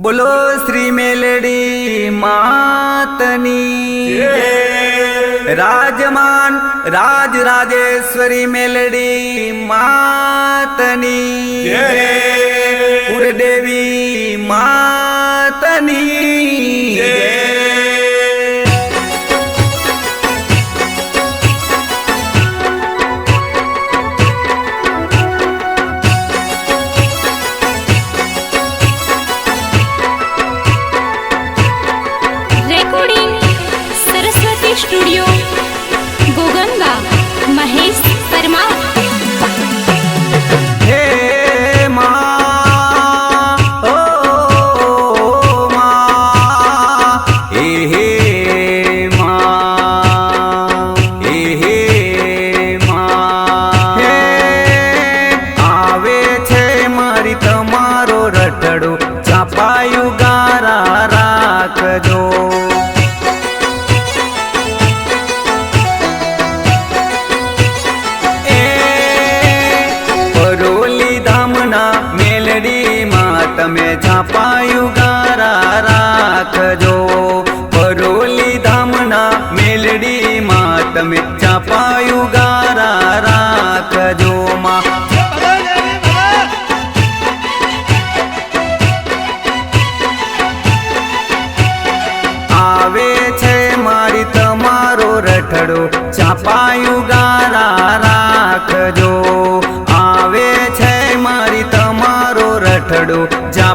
બોલો શ્રી મેલડી માતની. રાજમાન રાજ રાજેશ્વરી મેલડી માતની. કુરદેવી માતની.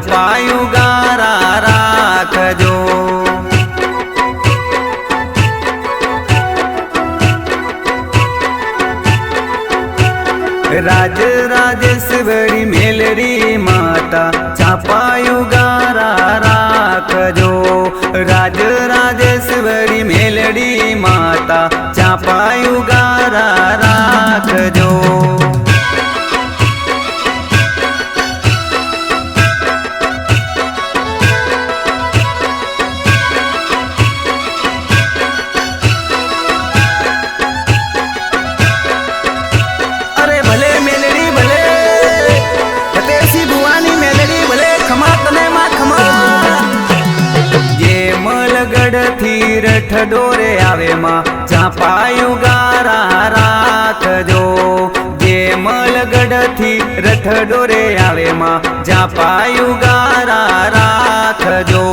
Papai o gato હેઠ ડોરે આવે માં. ચાંપાયું ગારા રાખજો. જે મલગઢથી રથ ડોરે આવે માં. ચાંપાયું ગારા રાખજો.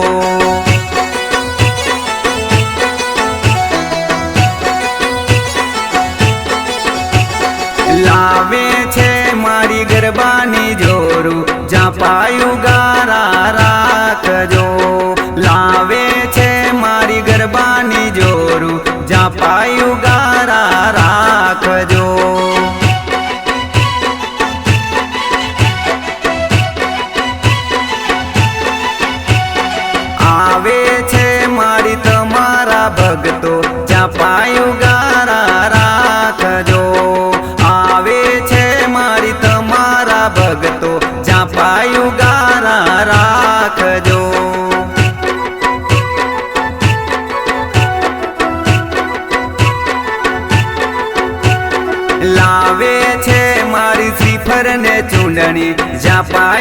લાવે છે મારી ગરબાની જોરું. જ્યાં ગા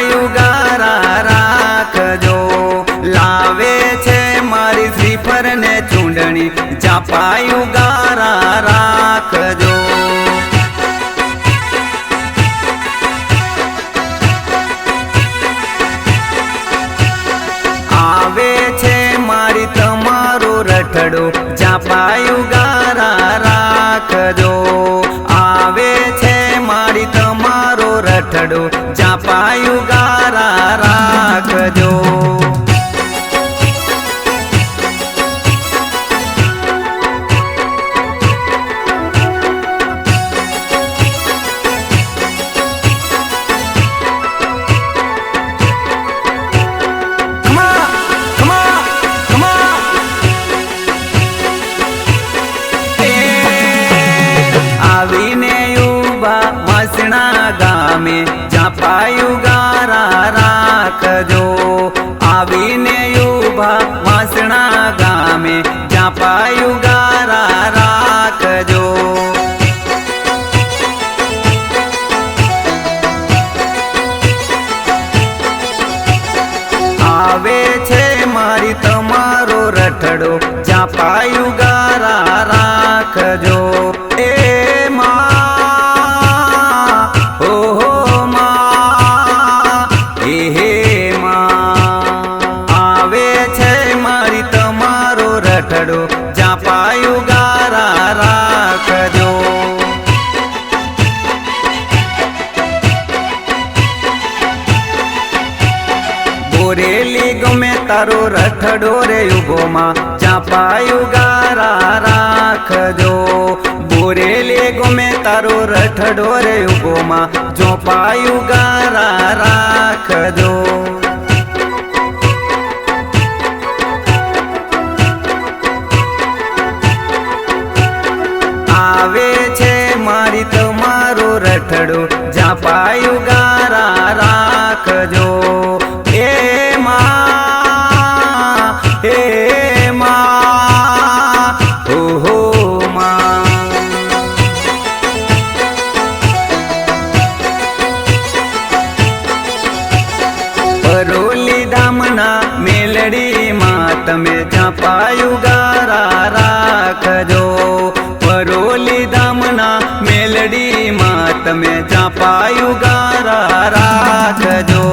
આયુ રાખજો. લાવે છે મારી ઝી પર ને ચૂંટણી જાપાયું ગા మాట్లాడు జాపాయుగారా. આવે છે મારી તમારો રઠડો જ્યાં પાયું રે ચાપાયું ગારા રાખજો. બોરેલી ગોમે તારો રઠડો રે ગોમાં જો પાયું ગારા રાખજો. આવે છે મારી તમારો રઠડો. જ્યાં પાયું પાયું રાખજો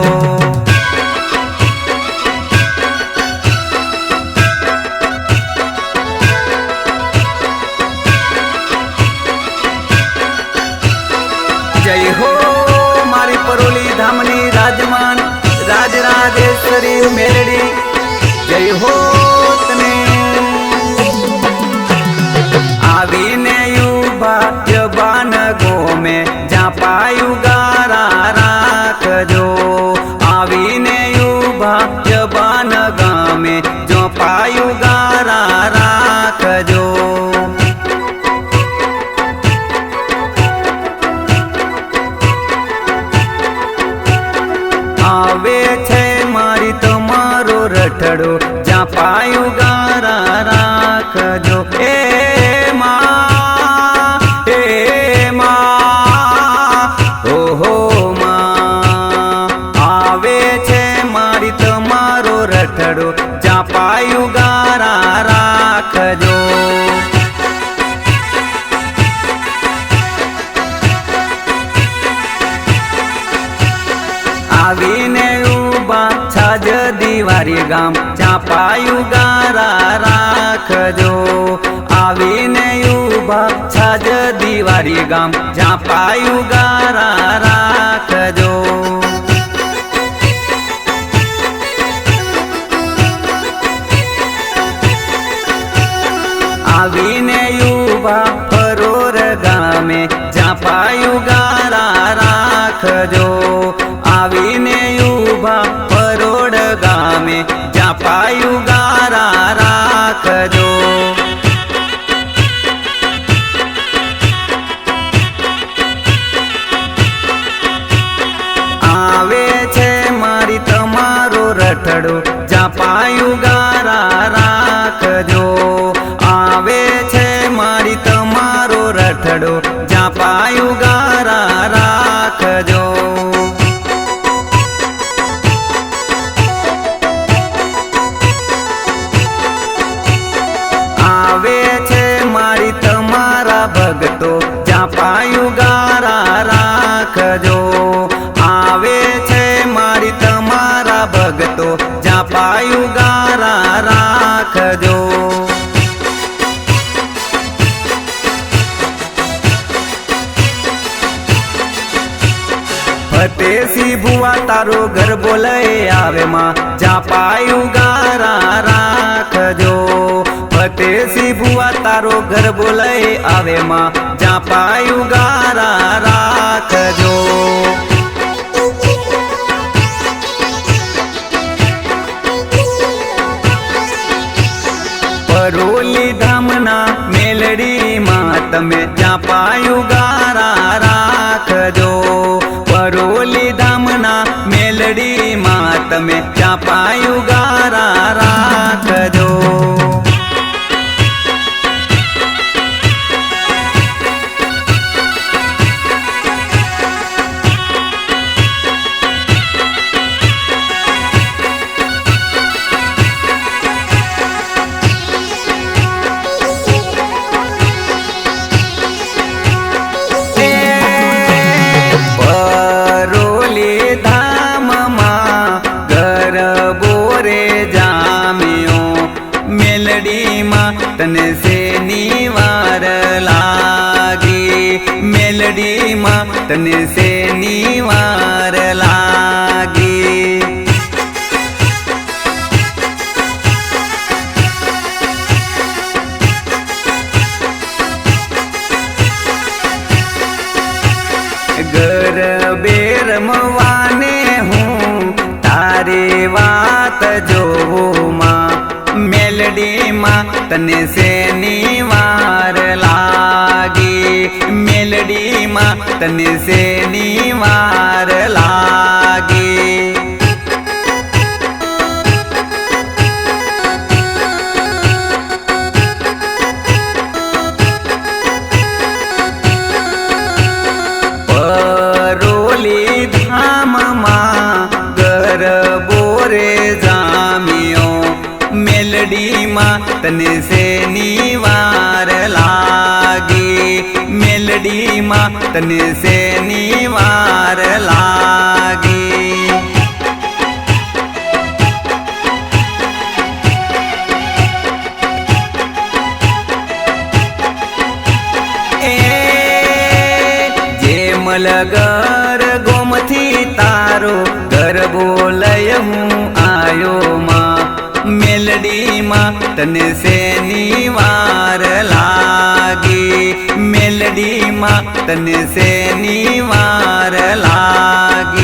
જય હો મારી પરોલી ધામની રાજમાન રાજરાજેશ્વરી મેળડી જય હો તમારો ચાપાયું ગારા રાખજો. આવીને ઊભા છાજ દિવારી ગામ. ચાપાયું પાયું ગારા રાખજો. આવીને ઊભા છાજ દિવારી ગામ. ચાપાયું પાયું ગારા રાખજો. ફતેસી ભુવા તારો ઘર બોલાય આવે માં. જ્યાં પાયું ગારા રાખજો. ફતેસી ભુવા તારો ઘર બોલાય આવે માં. જા પાયું ગારા રાખજો. પરોલી ધામના મેલડીમાં તમે જ્યાં પાયું ગારા મેલડીમાં તને તને શેનિવાર લાગી એ જે મલગર ગોમથી તારો ગરબો લય હું આયો માં મેલડીમાં તને શેનિવાર લાગી મેલડીમાં તને શેનિવાર લાગી.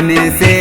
મેલડીમાં તને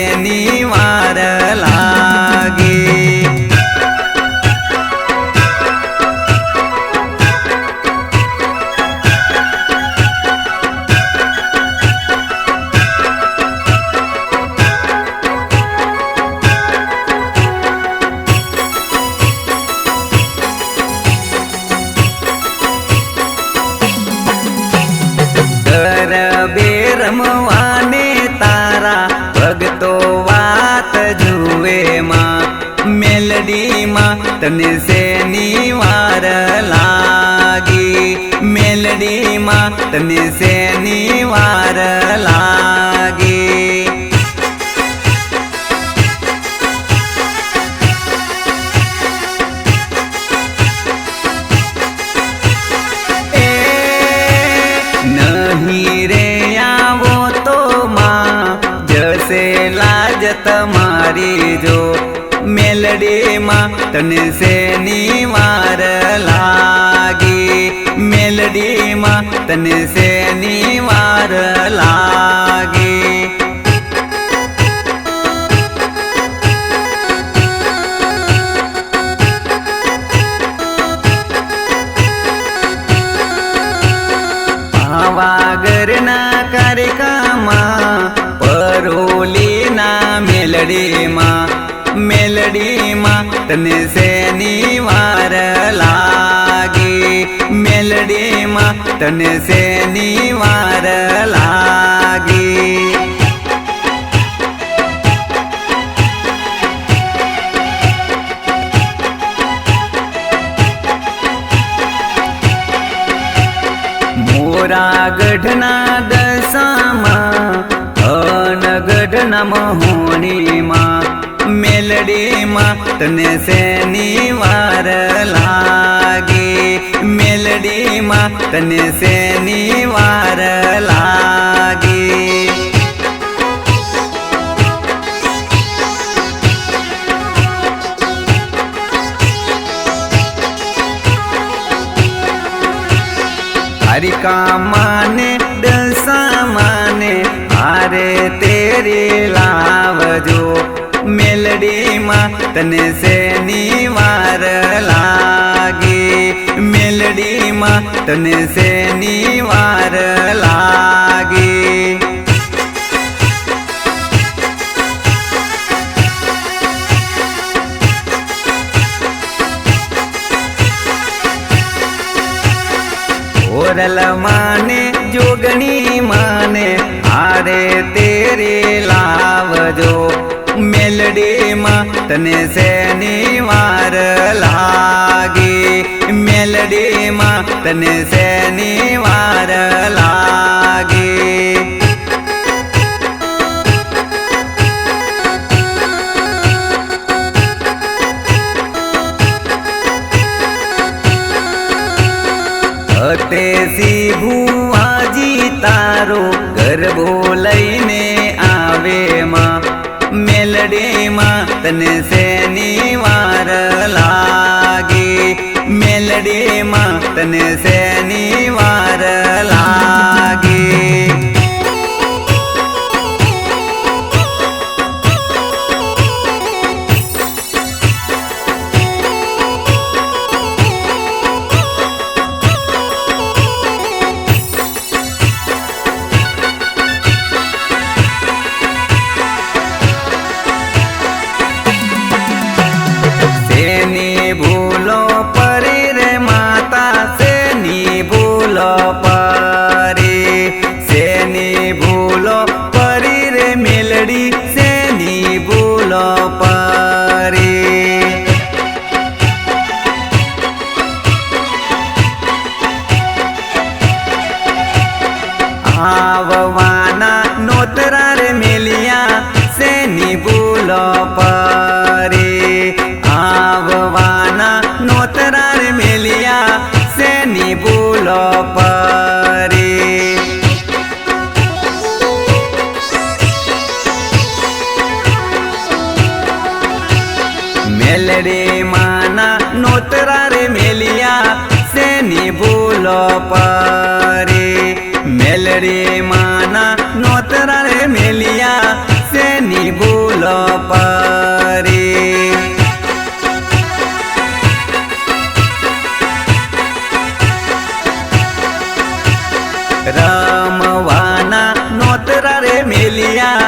તમારી જો મેલડીમાં તને શેનિવાર લાગી? મેલડીમાં તને શેનિવાર લાગી તને શેનિવાર લાગી? મેલડીમાં તને શેનિવાર લાગી? મોરા ગઢના દશામાં અનગઢના મહોણીમાં મેલડીમાં તને શેનિવાર લાગી? મેલડીમાં તને શેનિવાર લાગી? હરિકા મેલડીમાં સેની શેનિવાર લાગી? મેલડીમાં તને શેનિવાર લાગી? ઓરલ માને, જોગણી માને આરે તેરે લાવજો. મેલડીમાં તને શનિવાર લાગી? મેલડીમાં તને શનિવાર લાગી? હતે સી ભુવાજી તારો ગરબો લઈને આવે માં. મેલડીમાં તને સેની વાર લાગી? મેલડીમાં તને સેની રમવાના નોતરા રે મેલિયા.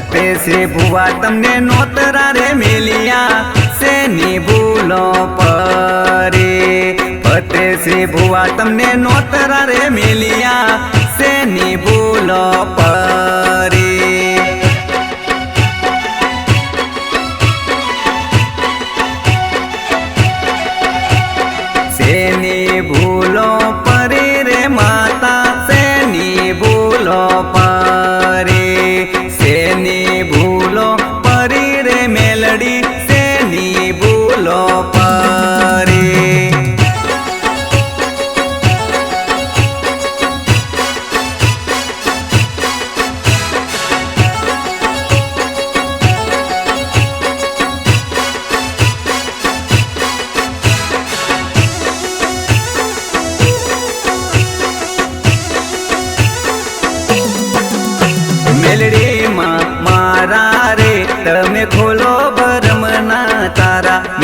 ફતે છે ભુવા, તમને નોતરા રે મેલિયા, શેની ભૂલો પરે ફતે છે ભુવા, તમને નોતરા રે મેલિયા, શેની ભૂલો પર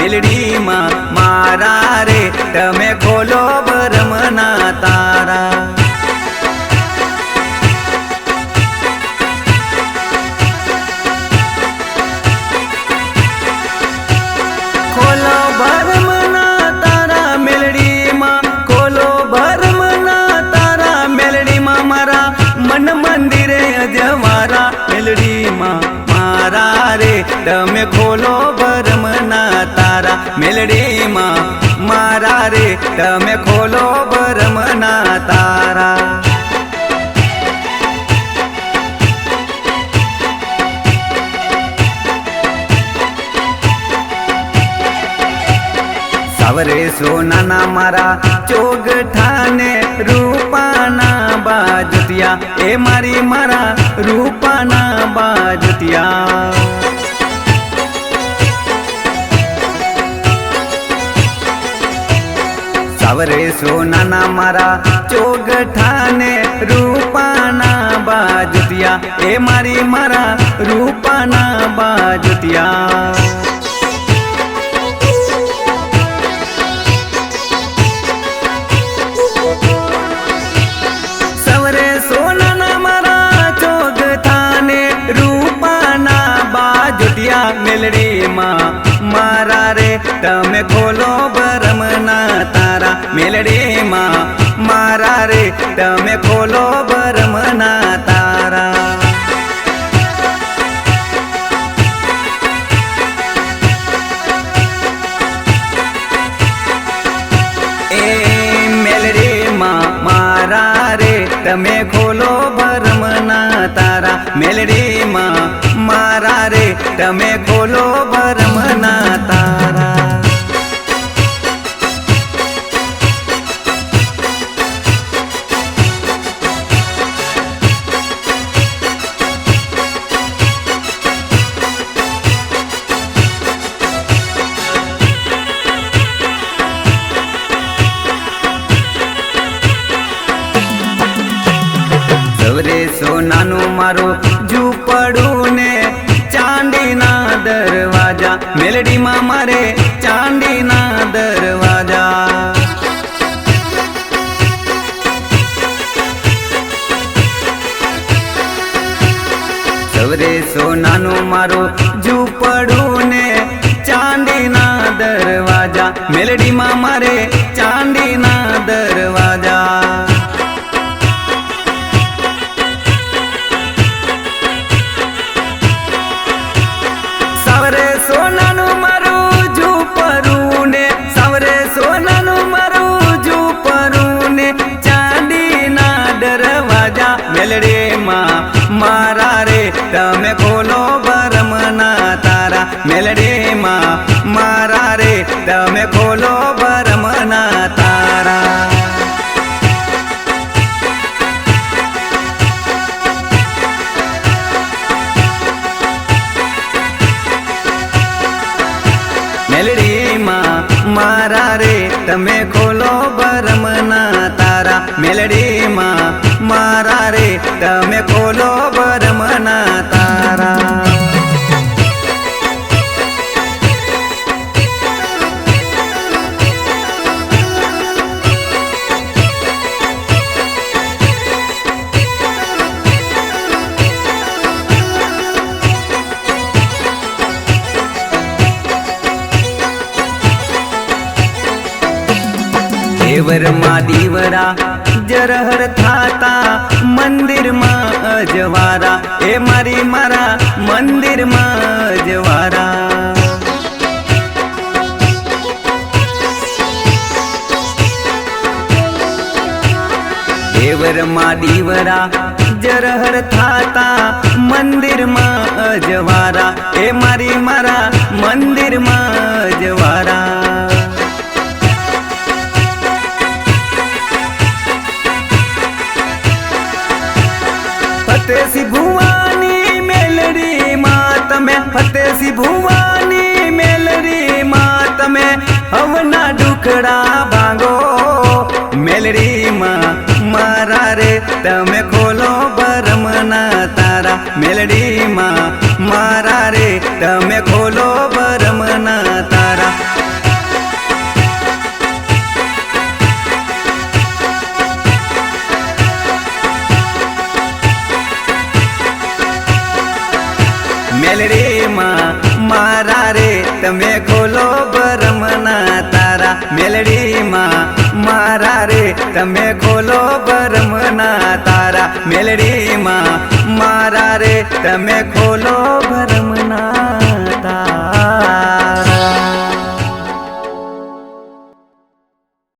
મેલડીમાં તમે ખોલો ભરમના તારા. સવરે સોનાના મારા ચોગઠાને રૂપાના બાજુતિયા એ મારી મારા રૂપાના બાજુતિયા સાવરે સોનાના મારા ચોગઠાને રૂપાના બાજુતિયા એ મારી મારા રૂપાના બાજુતિયા મારું ઝૂંપડું ને ચાંદીના દરવાજા. મેલડીમાં મારે દરવાજા દેવરમાં દીવરા જરહર થાતા મંદિરમાં અજવારા એ મારી મારા મંદિરમાં અજવારા દેવરમાં દીવરા જરહર થાતા મંદિરમાં અજવારા એ મારી મારા મંદિરમાં અજવારા ફતેસી ભુવાની મેલડી માં તમે ફતેસી ભુવાની મેલડી માં તમે હવના ડુકડા